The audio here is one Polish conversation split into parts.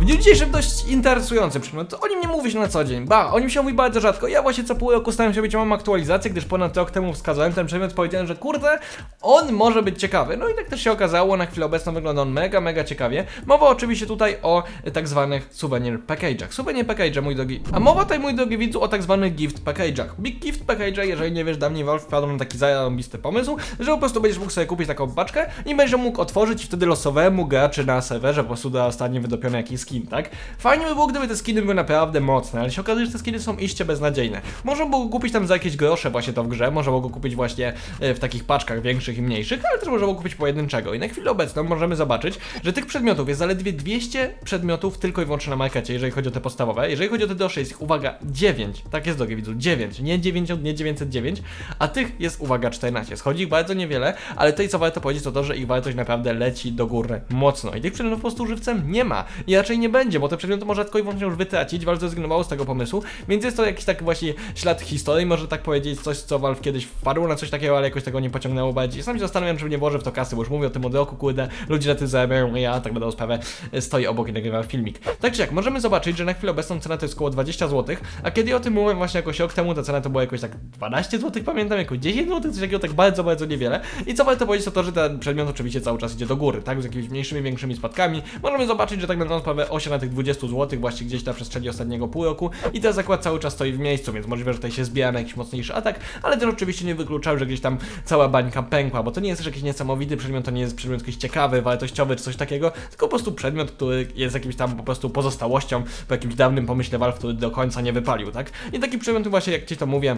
W dniu dzisiejszym dość interesujący przedmiot. O nim nie mówi się na co dzień. Ba, o nim się mówi bardzo rzadko. Ja właśnie co pół roku staram się robić małą aktualizację, gdyż ponad rok temu wskazałem ten przedmiot, powiedziałem, że kurde, on może być ciekawy. No i tak też się okazało, na chwilę obecną wygląda on mega, mega ciekawie. Mowa oczywiście tutaj o tak zwanych souvenir package'ach. Souvenir package'e, mój drogi. A mowa tutaj, mój drogi widzu, o tak zwanych gift package'ach. Big gift package'e, jeżeli nie wiesz, dawniej Valve wpadł na taki zajebisty pomysł, że po prostu będziesz mógł sobie kupić taką paczkę i będziesz mógł otworzyć wtedy losowemu graczy na serwerze po prostu dostanie wydopiony jakiś skin, tak? Fajnie by było, gdyby te skiny były naprawdę mocne, ale się okazuje, że te skiny są iście beznadziejne. Można było kupić tam za jakieś grosze właśnie to w grze, można było kupić właśnie e, w takich paczkach większych i mniejszych, ale też można było kupić pojedynczego. I na chwilę obecną możemy zobaczyć, że tych przedmiotów jest zaledwie 200 przedmiotów tylko i wyłącznie na markecie, jeżeli chodzi o te podstawowe. Jeżeli chodzi o te droższe, jest ich, uwaga, 9. Tak jest drogie widzu, 9. Nie 90, nie 909, a tych jest, uwaga, 14. Schodzi ich bardzo niewiele, ale tutaj co warto powiedzieć to to, że ich wartość naprawdę leci do góry mocno. I tych przedmiotów po prostu żywcem nie ma. I raczej nie będzie, bo te przedmioty można tylko i wyłącznie już wytracić. Valve zrezygnowało z tego pomysłu, więc jest to jakiś taki właśnie ślad historii, może tak powiedzieć, coś co Valve kiedyś wpadło na coś takiego, ale jakoś tego nie pociągnęło bardziej. Sam się zastanawiam, czy nie włożę w to kasy, bo już mówię o tym od roku, kurde, ludzie na tym zarabiają, ja tak będę sprawę stoi obok i nagrywam filmik. Tak czy jak, możemy zobaczyć, że na chwilę obecną cena to jest około 20 zł, a kiedy o tym mówiłem właśnie jakoś rok temu, ta cena to była jakoś tak 12 zł, pamiętam, jakoś 10 zł, coś takiego tak bardzo, bardzo niewiele. I co warto powiedzieć to to, że ten przedmiot oczywiście cały czas idzie do góry, tak, z jakimiś mniejszymi, większymi spadkami. Możemy zobaczyć, że tak sprawę 8 na tych 20 zł właśnie gdzieś na przestrzeni ostatniego pół roku i ten zakład cały czas stoi w miejscu, więc możliwe, że tutaj się zbiera na jakiś mocniejszy atak, ale też oczywiście nie wykluczał, że gdzieś tam cała bańka pękła, bo to nie jest też jakiś niesamowity przedmiot, to nie jest przedmiot jakiś ciekawy, wartościowy czy coś takiego, tylko po prostu przedmiot, który jest jakimś tam po prostu pozostałością po jakimś dawnym pomyśle Valve, który do końca nie wypalił, tak? I taki przedmiot właśnie, jak ci to mówię,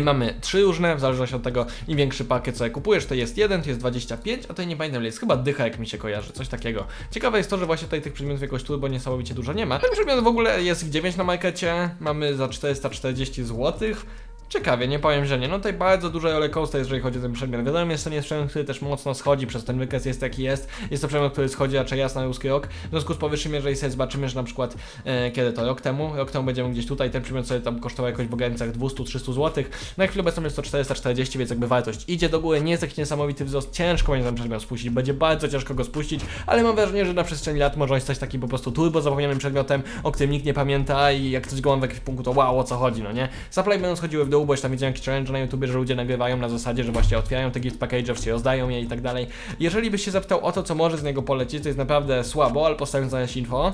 Mamy trzy różne, w zależności od tego, im większy pakiet sobie kupujesz, to jest jeden, to jest 25, a tutaj nie pamiętam, jest chyba dycha, jak mi się kojarzy, coś takiego. Ciekawe jest to, że właśnie tutaj tych przedmiotów jakoś turbo niesamowicie dużo nie ma. Ten przedmiot w ogóle jest ich 9 na markecie, mamy za 440 zł. Ciekawie, nie powiem, że nie. No tutaj bardzo dużo rollercoaster, jeżeli chodzi o ten przedmiot. Wiadomo, jest to nie przedmiot, który też mocno schodzi przez ten wykres, jest jaki jest. Jest to przedmiot, który schodzi raczej jasno ruski rok. W związku z powyższym, jeżeli sobie zobaczymy, że na przykład e, kiedy to rok temu, rok temu będziemy gdzieś tutaj, ten przedmiot sobie tam kosztował jakoś w granicach 200-300 zł. Na chwilę obecną jest to 440, więc jakby wartość idzie do góry, nie jest jakiś niesamowity wzrost, ciężko będzie ten przedmiot spuścić, będzie bardzo ciężko go spuścić, ale mam wrażenie, że na przestrzeni lat może stać takim po prostu turbo zapomnianym przedmiotem, o którym nikt nie pamięta i jak ktoś go ma w jakimś punktu, to wow, o co chodzi, no nie? Supply będą schodziły w dół, bo już tam widziałem jakiś challenge na YouTube, że ludzie nagrywają na zasadzie, że właśnie otwierają te gift package'e, wszystkie rozdają je i tak dalej. Jeżeli byś się zapytał o to, co może z niego polecieć, to jest naprawdę słabo, ale postawię znaleźć info.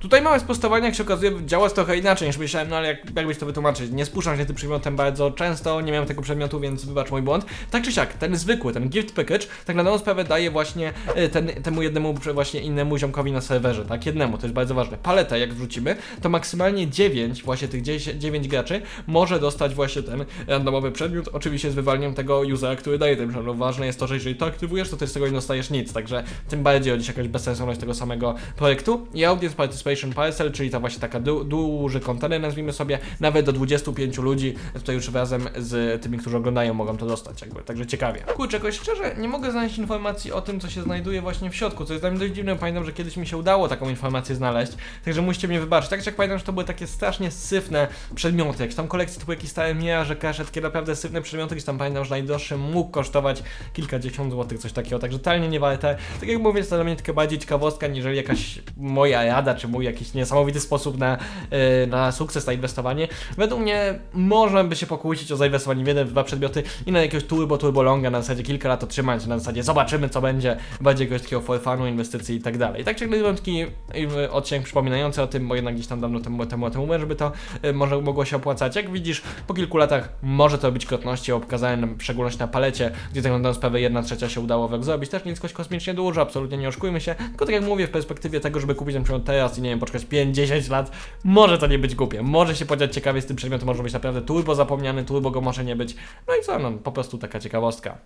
Tutaj małe sprostowanie, jak się okazuje, działa trochę inaczej niż myślałem, no ale jak, jakbyś to wytłumaczyć, nie spuszczam się tym przedmiotem bardzo często, nie miałem tego przedmiotu, więc wybacz mój błąd. Tak czy siak, ten zwykły, ten gift package, tak na dobrą sprawę daje właśnie e, ten, temu jednemu, właśnie innemu ziomkowi na serwerze, tak, jednemu, to jest bardzo ważne. Paletę jak wrzucimy, to maksymalnie 9, właśnie tych 10, 9 graczy może dostać właśnie ten randomowy przedmiot, oczywiście z wywalnieniem tego usera, który daje ten przedmiot. Ważne jest to, że jeżeli to aktywujesz, to ty z tego nie dostajesz nic, także tym bardziej chodzi jakaś bezsensowność tego samego projektu. I Audience Parcel, czyli ta właśnie taka du duży kontener, nazwijmy sobie, nawet do 25 ludzi, tutaj już razem z tymi, którzy oglądają, mogą to dostać, jakby, także ciekawie. Kurczę, jakoś szczerze, nie mogę znaleźć informacji o tym, co się znajduje właśnie w środku, co jest dla mnie dość dziwne, pamiętam, że kiedyś mi się udało taką informację znaleźć, także musicie mnie wybaczyć. Tak jak pamiętam, że to były takie strasznie syfne przedmioty, jakieś tam kolekcje, były jakieś stare miraże, kasze, takie naprawdę syfne przedmioty, gdzieś tam pamiętam, że najdroższy mógł kosztować kilkadziesiąt złotych, coś takiego, także totalnie nie warte. Tak jak mówię, to dla mnie tylko bardziej ciekawostka, niżeli jakaś moja rada, czy jakiś niesamowity sposób na, yy, na sukces, na inwestowanie. Według mnie można by się pokłócić o zainwestowanie w jeden, dwa przedmioty i na jakiegoś turbo, turbo longa, na zasadzie kilka lat otrzymać, na zasadzie zobaczymy co będzie, bardziej jakiegoś takiego for funu, inwestycji i tak dalej. Tak czy inaczej, taki odcinek przypominający o tym, bo jednak gdzieś tam dawno temu, temu o tym mówiłem, żeby to yy, może mogło się opłacać. Jak widzisz, po kilku latach może to być krotności, bo pokazałem w szczególności na palecie, gdzie naprawdę sprawę jedna trzecia się udało zrobić. Też nie coś kosmicznie dużo, absolutnie nie oszukujmy się, tylko tak jak mówię, w perspektywie tego, żeby kupić ten przedmiot teraz i nie wiem, poczekać 5-10 lat, może to nie być głupie, może się podziać ciekawie z tym przedmiotem, może być naprawdę turbo zapomniany, turbo go może nie być, no i co, no po prostu taka ciekawostka.